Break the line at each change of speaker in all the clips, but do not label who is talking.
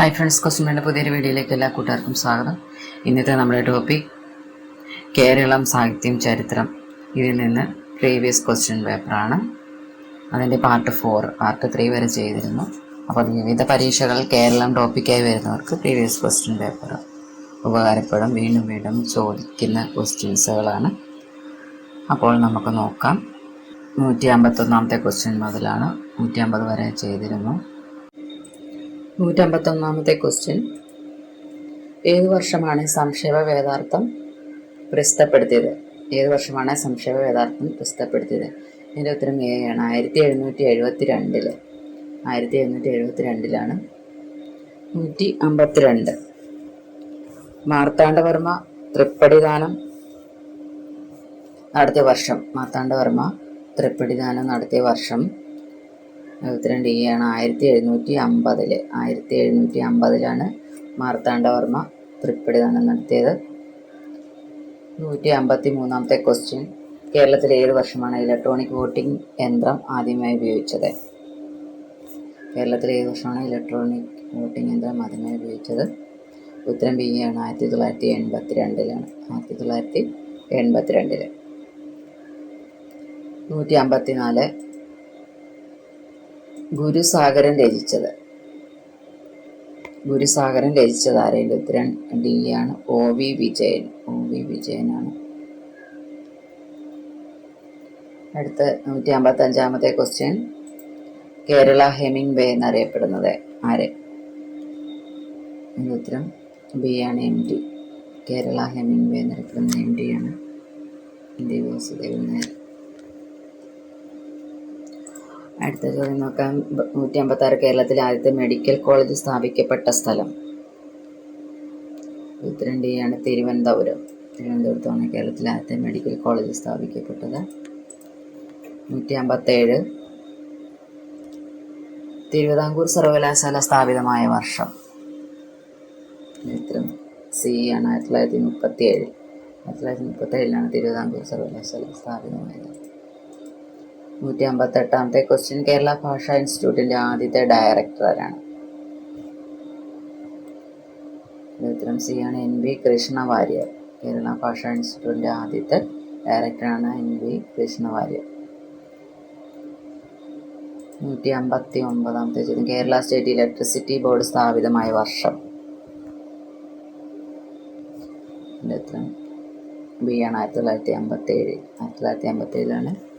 Hi friends കൊസ്റ്റുമേന്റെ പുതിയൊരു വീഡിയോയിലേക്ക് എല്ലാ കൂട്ടുകാർക്കും സ്വാഗതം. ഇന്നത്തെ നമ്മുടെ ടോപ്പിക് കേരളം സാഹിത്യം ചരിത്രം. ഇതിൽ നിന്ന് പ്രീവിയസ് ക്വസ്റ്റ്യൻ പേപ്പറാണ് അതിന്റെ പാർട്ട് ഫോർ പാർട്ട് ത്രീ വരെ ചെയ്തിരുന്നു. അപ്പോൾ വിവിധ പരീക്ഷകൾ കേരളം ടോപ്പിക്കായി വരുന്നവർക്ക് പ്രീവിയസ് ക്വസ്റ്റ്യൻ പേപ്പർ ഉപകാരപ്പെടും. വീണ്ടും വീണ്ടും ചോദിക്കുന്ന ക്വസ്റ്റ്യൻസുകളാണ് അപ്പോൾ നമുക്ക് നോക്കാം. നൂറ്റി അമ്പത്തൊന്നാമത്തെ ക്വസ്റ്റ്യൻ മുതലാണ് നൂറ്റി അമ്പത് വരെ ചെയ്തിരുന്നു. നൂറ്റമ്പത്തൊന്നാമത്തെ ക്വസ്റ്റ്യൻ. ഏത് വർഷമാണ് സംക്ഷേപ വേദാർത്ഥം പ്രസിദ്ധപ്പെടുത്തിയത്? ഏത് വർഷമാണ് സംക്ഷേപ വേദാർത്ഥം പ്രസിദ്ധപ്പെടുത്തിയത്? എന്റെ ഉത്തരം എ ആണ്. ആയിരത്തി എഴുന്നൂറ്റി എഴുപത്തി രണ്ടിൽ ആയിരത്തി എഴുന്നൂറ്റി എഴുപത്തി രണ്ടിലാണ് നൂറ്റി അമ്പത്തിരണ്ട് മാർത്താണ്ഡവർമ്മ തൃപ്പടിദാനം നടത്തിയ വർഷം. മാർത്താണ്ഡവർമ്മ തൃപ്പടിദാനം നടത്തിയ വർഷം ഉത്തരം ഡി ആണ് ആയിരത്തി എഴുന്നൂറ്റി അമ്പതിൽ ആയിരത്തി എഴുന്നൂറ്റി അമ്പതിലാണ് മാർത്താണ്ഡവർമ്മ തൃപ്പടിദാനം നടത്തിയത്. നൂറ്റി അമ്പത്തി മൂന്നാമത്തെ ക്വസ്റ്റ്യൻ കേരളത്തിലെ ഏത് വർഷമാണ് ഇലക്ട്രോണിക് വോട്ടിംഗ് യന്ത്രം ആദ്യമായി ഉപയോഗിച്ചത്? കേരളത്തിൽ ഏത് വർഷമാണ് ഇലക്ട്രോണിക് വോട്ടിംഗ് യന്ത്രം ആദ്യമായി ഉപയോഗിച്ചത്? ഉത്തരം ബി ആണ് ആയിരത്തി തൊള്ളായിരത്തി എൺപത്തി രണ്ടിലാണ് ആയിരത്തി തൊള്ളായിരത്തി എൺപത്തി രണ്ടിൽ നൂറ്റി അമ്പത്തി നാല് ഗുരുസാഗരൻ രചിച്ചത്. ഗുരുസാഗരൻ രചിച്ചത് ആരെയും ഉത്തരം ഡി ആണ്. O V Vijayan. O V വിജയനാണ്. അടുത്ത നൂറ്റി അമ്പത്തി അഞ്ചാമത്തെ ക്വസ്റ്റ്യൻ കേരള ഹെമിംഗ് വേ എന്നറിയപ്പെടുന്നത് ആരെ? ഉത്തരം ബി ആണ് M D. Kerala Hemingway എന്നറിയപ്പെടുന്ന എം ഡി ആണ്. ഇന്ത്യ വാസുദേവൻ നായർ. അടുത്ത ചോദ്യം നോക്കാം. നൂറ്റി അമ്പത്തി ആറ് കേരളത്തിലെ ആദ്യത്തെ മെഡിക്കൽ കോളേജ് സ്ഥാപിക്കപ്പെട്ട സ്ഥലം. ഉത്തരണ്ടിയാണ് തിരുവനന്തപുരം. തിരുവനന്തപുരത്താണ് കേരളത്തിൽ ആദ്യത്തെ മെഡിക്കൽ കോളേജ് സ്ഥാപിക്കപ്പെട്ടത്. നൂറ്റി അമ്പത്തേഴ് തിരുവിതാംകൂർ സർവകലാശാല സ്ഥാപിതമായ വർഷം. ഉത്തരം സി ആണ് ആയിരത്തി തൊള്ളായിരത്തി മുപ്പത്തി ഏഴ് ആയിരത്തി തൊള്ളായിരത്തി മുപ്പത്തി ഏഴിലാണ് തിരുവിതാംകൂർ സർവകലാശാല സ്ഥാപിതമായത്. നൂറ്റി അമ്പത്തെട്ടാമത്തെ ക്വസ്റ്റ്യൻ കേരള ഭാഷാ ഇൻസ്റ്റിറ്റ്യൂട്ടിന്റെ ആദ്യത്തെ ഡയറക്ടർ ആരാണ്? ഉത്തരം സി ആണ് എൻ വി കൃഷ്ണ വാര്യർ കേരള ഭാഷാ ഇൻസ്റ്റിറ്റ്യൂട്ടിന്റെ ആദ്യത്തെ ഡയറക്ടറാണ് എൻ വി കൃഷ്ണ വാര്യർ നൂറ്റി അമ്പത്തി ഒമ്പതാമത്തെ ചോദ്യം. കേരള സ്റ്റേറ്റ് ഇലക്ട്രിസിറ്റി ബോർഡ് സ്ഥാപിതമായ വർഷം. ബി ആണ്. ആയിരത്തി തൊള്ളായിരത്തി അമ്പത്തി ഏഴ് ആയിരത്തി തൊള്ളായിരത്തി അമ്പത്തി ഏഴിലാണ്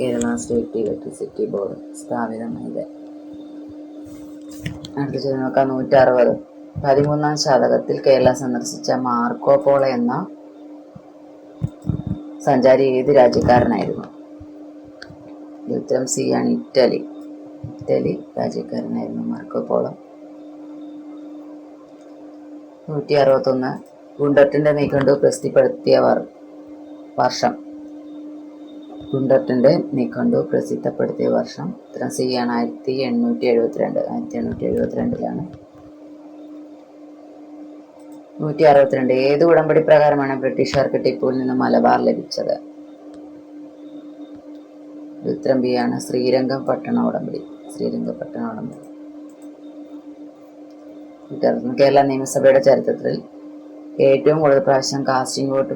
കേരള സ്റ്റേറ്റ് ഇലക്ട്രിസിറ്റി ബോർഡ് സ്ഥാപിതമായത്. അടുത്ത ചോദ്യം നോക്കാം നൂറ്റി അറുപത് പതിമൂന്നാം ശതകത്തിൽ കേരള സന്ദർശിച്ച മാർക്കോ പോള എന്ന സഞ്ചാരി ഏത് രാജ്യക്കാരനായിരുന്നു? ഉത്തരം സി ആണ്. ഇറ്റലി. ഇറ്റലി രാജ്യക്കാരനായിരുന്നു മാർക്കോ പോളോ. നൂറ്റി അറുപത്തൊന്ന് ഗുണ്ടട്ടിന്റെ നീക്കണ്ടു പ്രസിദ്ധിപ്പെടുത്തിയ വർഷം. ഗുണ്ടട്ടിന്റെ നിഖണ്ടു പ്രസിദ്ധപ്പെടുത്തിയ വർഷം ഉത്തരം സി ആണ് ആയിരത്തി എണ്ണൂറ്റി എഴുപത്തിരണ്ട് ആയിരത്തി എണ്ണൂറ്റി എഴുപത്തിരണ്ടിലാണ് നൂറ്റി അറുപത്തിരണ്ട് ഏത് ഉടമ്പടി പ്രകാരമാണ് ബ്രിട്ടീഷുകാർക്ക് ടിപ്പുവിൽ നിന്ന് മലബാർ ലഭിച്ചത്? ഉത്തരം ബി ആണ് ശ്രീരംഗം പട്ടണ ഉടമ്പടി. ശ്രീരംഗപട്ടണ ഉടമ്പടി. കേരള നിയമസഭയുടെ ചരിത്രത്തിൽ ഏറ്റവും കൂടുതൽ പ്രാവശ്യം കാസ്റ്റിംഗ് വോട്ട്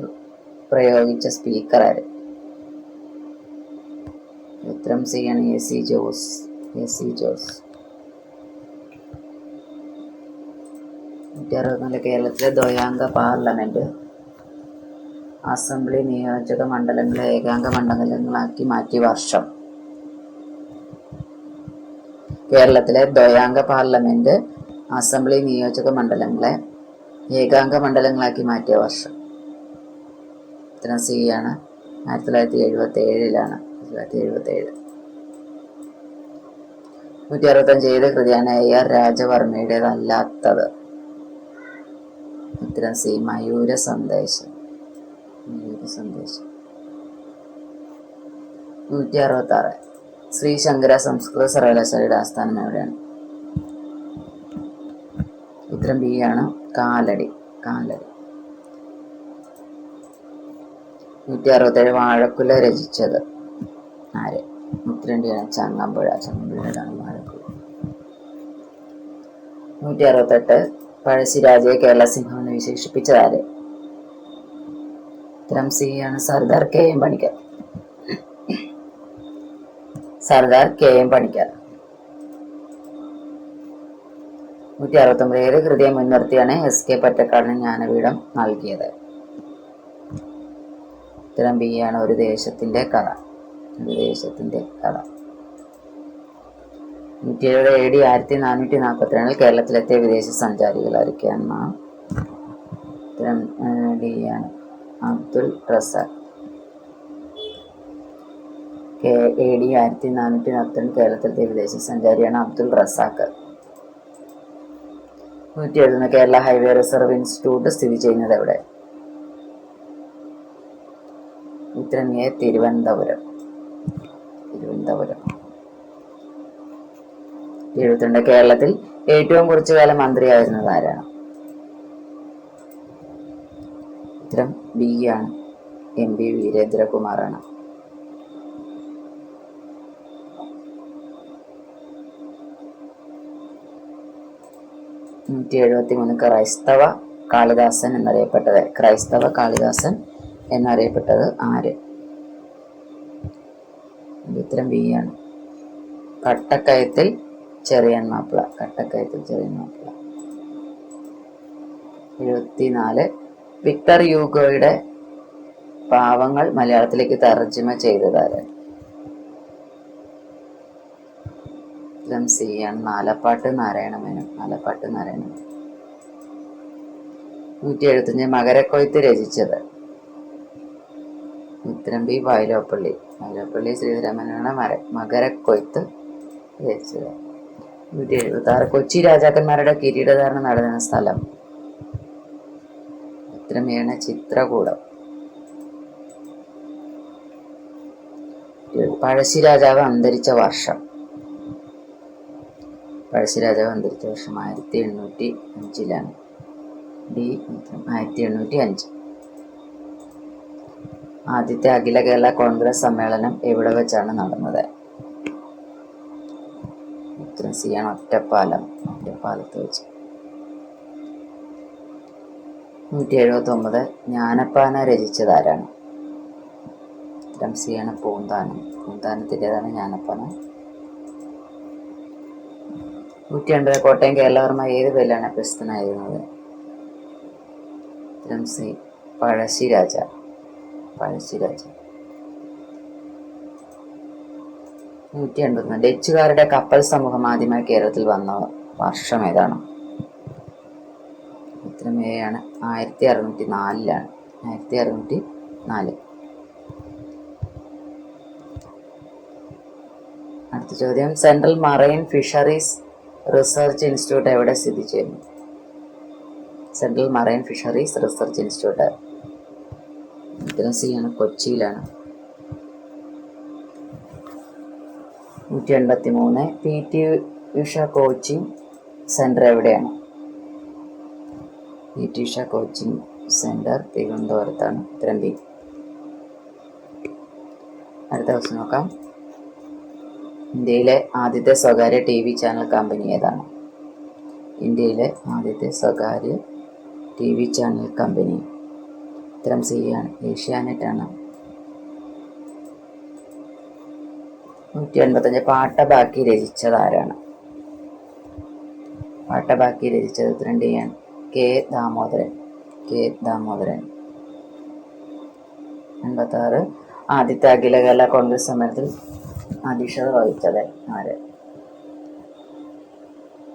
പ്രയോഗിച്ച സ്പീക്കർ ആര്? ഉത്തരം സി ആണ് A C Jose? A C Jose. നൂറ്റി അറുപത്തിനാല് കേരളത്തിലെ ദ്വയാംഗ പാർലമെന്റ്. അസംബ്ലി നിയോജക മണ്ഡലങ്ങളെ ഏകാംഗ മണ്ഡലങ്ങളാക്കി മാറ്റി വർഷം. കേരളത്തിലെ ദ്വയാംഗ പാർലമെന്റ് അസംബ്ലി നിയോജക മണ്ഡലങ്ങളെ ഏകാംഗ മണ്ഡലങ്ങളാക്കി മാറ്റിയ വർഷം. ഇത്ര സി ആണ് ആയിരത്തി തൊള്ളായിരത്തി എഴുപത്തി ഏഴിലാണ് തൊള്ളായിരത്തി എഴുപത്തി ഏഴ് നൂറ്റി അറുപത്തഞ്ച് ഏത് കൃതിയാണ് എ ആർ രാജവർമ്മയുടേതല്ലാത്തത്? ഉത്തരം സി മയൂര സന്ദേശം. മയൂര സന്ദേശം. നൂറ്റി അറുപത്തി ആറ് ശ്രീ ശങ്കര സംസ്കൃത സർവകലാശാലയുടെ ആസ്ഥാനം എവിടെയാണ്? ഉത്തരം ബി ആണ് കാലടി കാലടി. നൂറ്റി അറുപത്തേഴ് വാഴക്കുല രചിച്ചത്. ആര് ഉത്തരണ്ടിയാണ് ചങ്ങമ്പുഴ. ചങ്ങമ്പുഴയാണ് വാഴക്കുല നൂറ്റി അറുപത്തെട്ട് പഴശ്ശിരാജയെ കേരള സിംഹം എന്ന് വിശേഷിപ്പിച്ചതാര് ഉത്തരം സി ആണ് Sardar K M Panikkar. Sardar K M Panikkar. നൂറ്റി അറുപത്തൊമ്പത് ഹൃദയം മുൻനിർത്തിയാണ് എസ് കെ പറ്റക്കാടിന് ജ്ഞാനപീഠം നൽകിയത്? ഉത്തരം ബി ആണ് ഒരു ദേശത്തിന്റെ കഥ. ഒരു ദേശത്തിന്റെ കഥ എഴുപത് എ ഡി ആയിരത്തി നാനൂറ്റി നാൽപ്പത്തിരണ്ടിൽ കേരളത്തിലെത്തിയ വിദേശ സഞ്ചാരികൾ ആരൊക്കെയാണ് ഉത്തരം ഡി ആണ്. അബ്ദുൽ എ ഡി ആയിരത്തി നാനൂറ്റി നാൽപ്പത്തിരണ്ട് കേരളത്തിലെത്തിയ വിദേശ സഞ്ചാരിയാണ് അബ്ദുൽ റസാഖ്. നൂറ്റി എഴുതുന്ന കേരള ഹൈവേ റിസർവ് ഇൻസ്റ്റിറ്റ്യൂട്ട് സ്ഥിതി ചെയ്യുന്നത് എവിടെ? ഉത്തരം തിരുവനന്തപുരം. തിരുവനന്തപുരം. എഴുപത്തിരണ്ട് കേരളത്തിൽ ഏറ്റവും കുറച്ചു കാലം മന്ത്രിയായിരുന്നത് ആരാണ്? ഉത്തരം ബി ആണ്. എം പി വീരേന്ദ്രകുമാറാണ്. നൂറ്റി എഴുപത്തി മൂന്ന് ക്രൈസ്തവ കാളിദാസൻ എന്നറിയപ്പെട്ടത്. ക്രൈസ്തവ കാളിദാസൻ എന്നറിയപ്പെട്ടത് ആര്? ഉത്തരം ബി ആണ് കട്ടക്കയത്തിൽ ചെറിയൻ മാപ്പിള കട്ടക്കയത്തിൽ ചെറിയൻ മാപ്പിള. എഴുപത്തിനാല് വിക്ടർ യൂഗോയുടെ പാവങ്ങൾ മലയാളത്തിലേക്ക് തർജമ ചെയ്തതാര്? ഉത്തരം സി ആണ്. നാലപ്പാട്ട് നാരായണമേനോൻ നാലപ്പാട്ട് നാരായണമേനോൻ. നൂറ്റി എഴുപത്തഞ്ച് മകരക്കൊയ്ത്ത് രചിച്ചത്. ഉത്തരം ബി വയലോപ്പള്ളി. വയലോപ്പള്ളി ശ്രീധരമനാണ് മര മകരക്കൊയ്ത്ത് രചിച്ചത് നൂറ്റി എഴുപത്തി ആറ് കൊച്ചി രാജാക്കന്മാരുടെ കിരീടധാരണ നടന്ന സ്ഥലം. ഉത്തരമേണ ചിത്രകൂടം. പഴശ്ശി രാജാവ് അന്തരിച്ച വർഷം. പഴശ്ശി രാജാവ് അന്തരിച്ച വർഷം ആയിരത്തി എണ്ണൂറ്റി അഞ്ചിലാണ്. ഡി ആയിരത്തി എണ്ണൂറ്റി അഞ്ച്. ആദ്യത്തെ അഖില കേരള കോൺഗ്രസ് സമ്മേളനം എവിടെ വെച്ചാണ് നടന്നത്? ഉത്തരം സി ഒറ്റപ്പാലം. ഒറ്റപ്പാലത്ത് വെച്ച്. നൂറ്റി എഴുപത്തി ഒമ്പത് ജ്ഞാനപ്പാന രചിച്ചതാരാണ്? ഉത്തരം സി പൂന്താനം. പൂന്താനത്തിന്റെതാണ് ജ്ഞാനപ്പാന. നൂറ്റി അൻപത് കോട്ടയം കേരളവർമ്മ ഏത് പേരിലാണ് പ്രസിദ്ധനായിരുന്നത്? ഉത്തരം സി. പഴശ്ശിരാജ പഴശ്ശിരാജ നൂറ്റി അൻപത്തി ഡച്ചുകാരുടെ കപ്പൽ സമൂഹം ആദ്യമായി കേരളത്തിൽ വന്ന വർഷം ഏതാണ്? ഉത്തരമേയാണ് ആയിരത്തി അറുന്നൂറ്റി നാലിലാണ് ആയിരത്തി അറുന്നൂറ്റി നാല് അടുത്ത ചോദ്യം. Central marine fisheries research institute എവിടെ സ്ഥിതി ചെയ്യുന്നു? Central marine fisheries research institute ആണ് കൊച്ചിയിലാണ്. നൂറ്റി എൺപത്തി മൂന്ന് P T Usha coaching centre എവിടെയാണ്? P T Usha coaching centre തിരുവനന്തപുരത്താണ്. ഉത്തരം ബി അടുത്ത ദിവസം നോക്കാം. ഇന്ത്യയിലെ ആദ്യത്തെ സ്വകാര്യ ടി വി ചാനൽ കമ്പനി ഏതാണ്? ഇന്ത്യയിലെ ആദ്യത്തെ സ്വകാര്യ ടി വി ചാനൽ കമ്പനി ഉത്തരം ഏഷ്യാനെറ്റ് ആണ് നൂറ്റി എൺപത്തഞ്ച് പാട്ടബാക്കി രചിച്ചത് ആരാണ് പാട്ടബാക്കി രചിച്ചത് ഉത്തരം ചെയ്യാൻ കെ ദാമോദരൻ. കെ ദാമോദരൻ. എൺപത്തി ആറ് ആദ്യത്തെ അഖില കേരള കോൺഗ്രസ് സമരത്തിൽ അധ്യക്ഷത വഹിച്ചത് ആര്?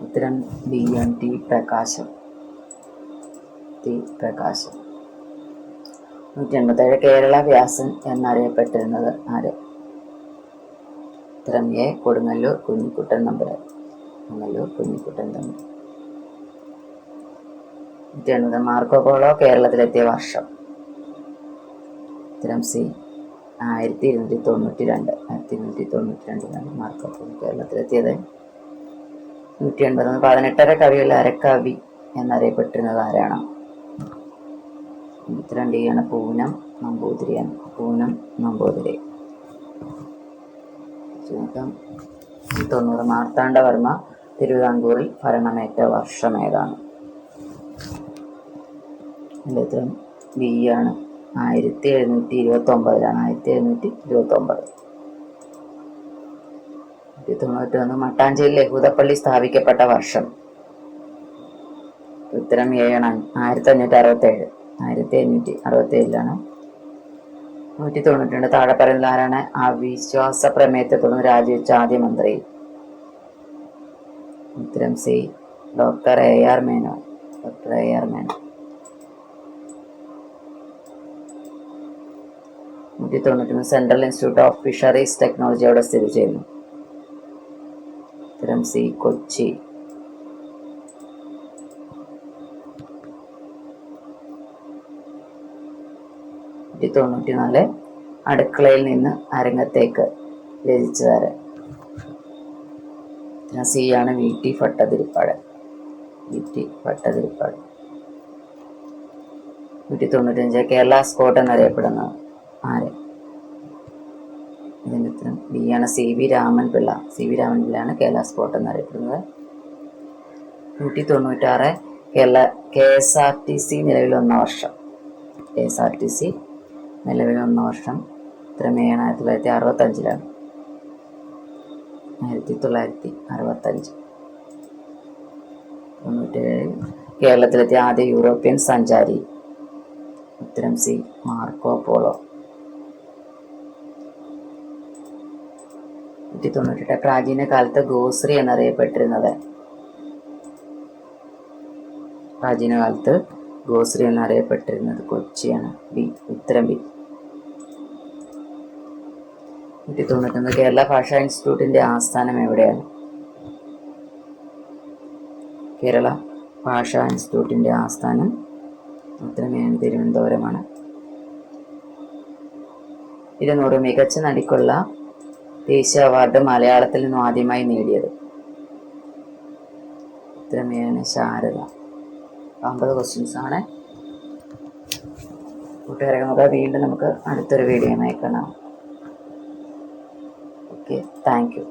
ഉത്തരം B N T Prakasam. T Prakasam. നൂറ്റി എൺപത്തേഴ് കേരള വ്യാസൻ എന്നറിയപ്പെട്ടിരുന്നത് ആര്? എ കൊടുങ്ങല്ലൂർ കുഞ്ഞിക്കുട്ടൻ നമ്പുരാൻ കൊടുങ്ങല്ലൂർ കുഞ്ഞിക്കുട്ടൻ തമ്പുരാൻ. നൂറ്റി എൺപത് മാർക്കോ പോളോ കേരളത്തിലെത്തിയ വർഷം. ഉത്തരം സി ആയിരത്തി ഇരുന്നൂറ്റി തൊണ്ണൂറ്റി രണ്ട് ആയിരത്തി ഇരുന്നൂറ്റി തൊണ്ണൂറ്റി രണ്ടിലാണ് മാർക്കോ പോളോ കേരളത്തിലെത്തിയത്. നൂറ്റി എൺപത് പതിനെട്ടര കവികളിൽ അരക്കവി എന്നറിയപ്പെട്ടിരുന്നത് ആരാണ്? ആണ് പൂനം നമ്പൂതിരിയാണ്. പൂനം നമ്പൂതിരി. നോക്കാം തൊണ്ണൂറ് മാർത്താണ്ഡവർമ്മ തിരുവിതാംകൂറിൽ ഭരണമേറ്റ വർഷം ഏതാണ്? എന്റെ ഉത്തരം ബി ആണ്. ആയിരത്തി എഴുന്നൂറ്റി ഇരുപത്തി ഒമ്പതിലാണ് ആയിരത്തി എഴുന്നൂറ്റി ഇരുപത്തി ഒമ്പത് തൊണ്ണൂറ്റി ഒന്ന് മട്ടാഞ്ചേരി ലഹൂദപ്പള്ളി സ്ഥാപിക്കപ്പെട്ട വർഷം. ഉത്തരം ഏഴാണ് ആയിരത്തി അഞ്ഞൂറ്റി അറുപത്തേഴ് ആയിരത്തി അഞ്ഞൂറ്റി അറുപത്തി ഏഴിലാണ് നൂറ്റി തൊണ്ണൂറ്റി രണ്ട് താഴെ പറയുന്ന ആരാണ് അവിശ്വാസ പ്രമേയത്തെ തുടർന്ന് രാജിവെച്ച ആദ്യ മന്ത്രി. ഉത്തരം C doctor A R Menon doctor A R Menon നൂറ്റി തൊണ്ണൂറ്റി central institute of fisheries technology അവിടെ സ്ഥിതി ചെയ്യുന്നു. ഉത്തരം സി കൊച്ചി. നൂറ്റി തൊണ്ണൂറ്റി നാല് അടുക്കളയിൽ നിന്ന് അരങ്ങത്തേക്ക് രചിച്ചതാര് സിയാണ് V T Bhattathiripad V T Bhattathiripad നൂറ്റി തൊണ്ണൂറ്റഞ്ച് കേരള സ്കോട്ട് എന്നറിയപ്പെടുന്ന ആര്? ഇതിന്റെ ഉത്തരം ബി ആണ് C V Raman Pillai C V Raman പിള്ളയാണ് Kerala Scott എന്നറിയപ്പെടുന്നത്. നൂറ്റി തൊണ്ണൂറ്റാറ് Kerala K S R T C നിലവിൽ വന്ന വർഷം. K S R T C നിലവിൽ വന്ന വർഷം ക്രമേണ ആയിരത്തി തൊള്ളായിരത്തി അറുപത്തഞ്ചിലാണ്. ആയിരത്തി തൊള്ളായിരത്തി അറുപത്തഞ്ച്. തൊണ്ണൂറ്റേഴ് കേരളത്തിലെത്തിയ ആദ്യ യൂറോപ്യൻ സഞ്ചാരി ഉത്തരം സി മാർക്കോ പോളോ. നൂറ്റി തൊണ്ണൂറ്റെട്ട് പ്രാചീന കാലത്ത് ഗോശ്രീ എന്നറിയപ്പെട്ടിരുന്നത്. പ്രാചീന കാലത്ത് ഗോശ്രീ എന്നറിയപ്പെട്ടിരുന്നത് കൊച്ചിയാണ്. ബി ഉത്തരം ബി നൂറ്റി തൊണ്ണൂറ്റൊന്ന് കേരള ഭാഷാ ഇൻസ്റ്റിറ്റ്യൂട്ടിന്റെ ആസ്ഥാനം എവിടെയാണ്? കേരള ഭാഷാ ഇൻസ്റ്റിറ്റ്യൂട്ടിന്റെ ആസ്ഥാനം ഉത്തരമേന തിരുവനന്തപുരമാണ്. ഇരുന്നൂറ് മികച്ച നടിക്കുള്ള ദേശീയ അവാർഡ് മലയാളത്തിൽ നിന്നും ആദ്യമായി നേടിയത് ഉത്തരമേന ശാരദ. അമ്പത് ക്വസ്റ്റ്യൻസ് ആണ്. കൂട്ടുകാരെ നമുക്ക് വീണ്ടും നമുക്ക് അടുത്തൊരു വീഡിയോയുമായി കാണാം. Okay thank you